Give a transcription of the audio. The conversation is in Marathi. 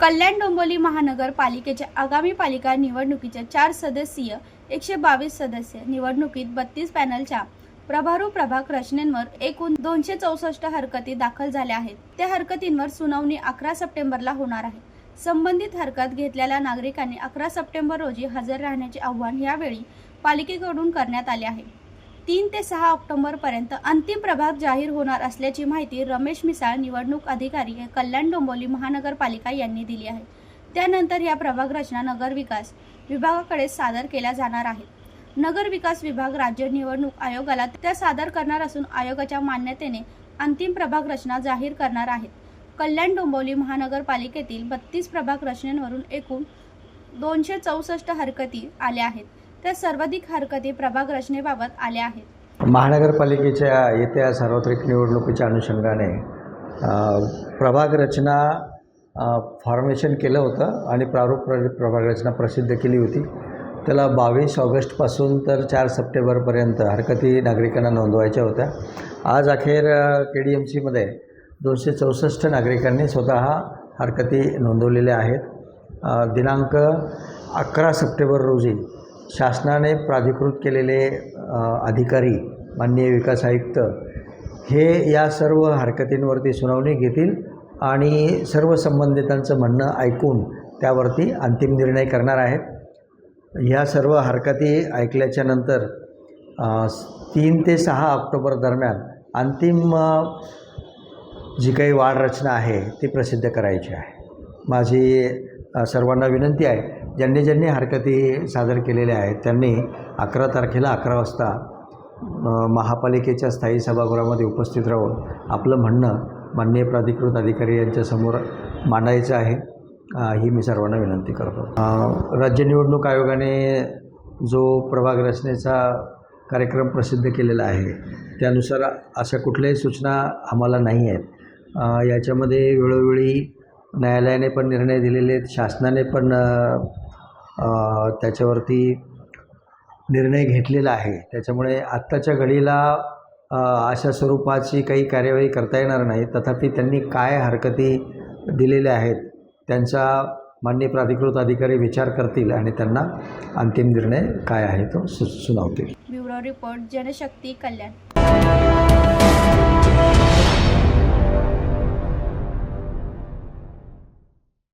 कल्याण डोंबिवली महानगरपालिकेच्या आगामी पालिका निवडणुकीच्या चार सदस्यीय एकशे बावीस सदस्य निवडणुकीत बत्तीस पॅनलच्या प्रभारू प्रभाग रचनेवर एकूण दोनशे चौसष्ट हरकती दाखल झाल्या आहेत. त्या हरकतींवर सुनावणी अकरा सप्टेंबरला होणार आहे. संबंधित हरकत घेतलेल्या नागरिकांनी अकरा सप्टेंबर रोजी हजर राहण्याचे आव्हान यावेळी पालिकेकडून करण्यात आले आहे. तीन ते सहा ऑक्टोबरपर्यंत अंतिम प्रभाग जाहीर होणार असल्याची माहिती रमेश मिसाळ निवडणूक अधिकारी कल्याण डोंबोली महानगरपालिका यांनी दिली आहे. त्यानंतर या प्रभाग रचना नगर विकास विभागाकडे सादर केल्या जाणार आहेत नगर विकास विभाग राज्य निवडणूक आयोगाला त्या सादर करणार असून आयोगाच्या मान्यतेने अंतिम प्रभाग रचना जाहीर करणार आहेत. कल्याण डोंबोली महानगरपालिकेतील बत्तीस प्रभाग रचनेवरून एकूण दोनशे चौसष्ट हरकती आल्या आहेत. त्या सर्वाधिक हरकती प्रभाग रचनेबाबत आल्या आहेत. महानगरपालिकेच्या येत्या सार्वत्रिक निवडणुकीच्या अनुषंगाने प्रभाग रचना फॉर्मेशन केलं होतं आणि प्रारूप प्र प्रभाग रचना प्रसिद्ध केली होती. त्याला बावीस ऑगस्टपासून तर चार सप्टेंबरपर्यंत हरकती नागरिकांना नोंदवायच्या होत्या. आज अखेर के डी एम सीमध्ये दोनशे चौसष्ट नागरिकांनी स्वतः हरकती नोंदवलेल्या आहेत. दिनांक अकरा सप्टेंबर रोजी शासनाने प्राधिकृत केलेले अधिकारी माननीय विकास आयुक्त हे या सर्व हरकतींवरती सुनावणी घेतील आणि सर्व संबंधितांचं म्हणणं ऐकून त्यावरती अंतिम निर्णय करणार आहेत. ह्या सर्व हरकती ऐकल्याच्या नंतर तीन ते सहा ऑक्टोबर दरम्यान अंतिम जी काही वाढ रचना आहे ती प्रसिद्ध करायची आहे. माझी सर्वांना विनंती आहे ज्यांनी ज्यांनी हरकती सादर केलेल्या आहेत त्यांनी अकरा तारखेला अकरा वाजता महापालिकेच्या स्थायी सभागृहामध्ये उपस्थित राहून आपलं म्हणणं माननीय प्राधिकृत अधिकारी यांच्यासमोर मांडायचं आहे. ही मी सर्वांना विनंती करतो. राज्य निवडणूक आयोगाने जो प्रभाग रचनेचा कार्यक्रम प्रसिद्ध केलेला आहे त्यानुसार अशा कुठल्याही सूचना आम्हाला नाही आहेत. याच्यामध्ये वेळोवेळी न्यायालयाने पण निर्णय दिलेले आहेत शासनाने पण त्याच्यावरती निर्णय घेतलेला आहे. त्याच्यामुळे आत्ताच्या घडीला अशा स्वरूपाची काही कार्यवाही करता येणार नाही. तथापि त्यांनी काय हरकती दिलेल्या आहेत त्यांचा मान्य प्राधिकृत अधिकारी विचार करतील आणि त्यांना अंतिम निर्णय काय आहे तो सु सुनावतील. Bureau report Janshakti Kalyan.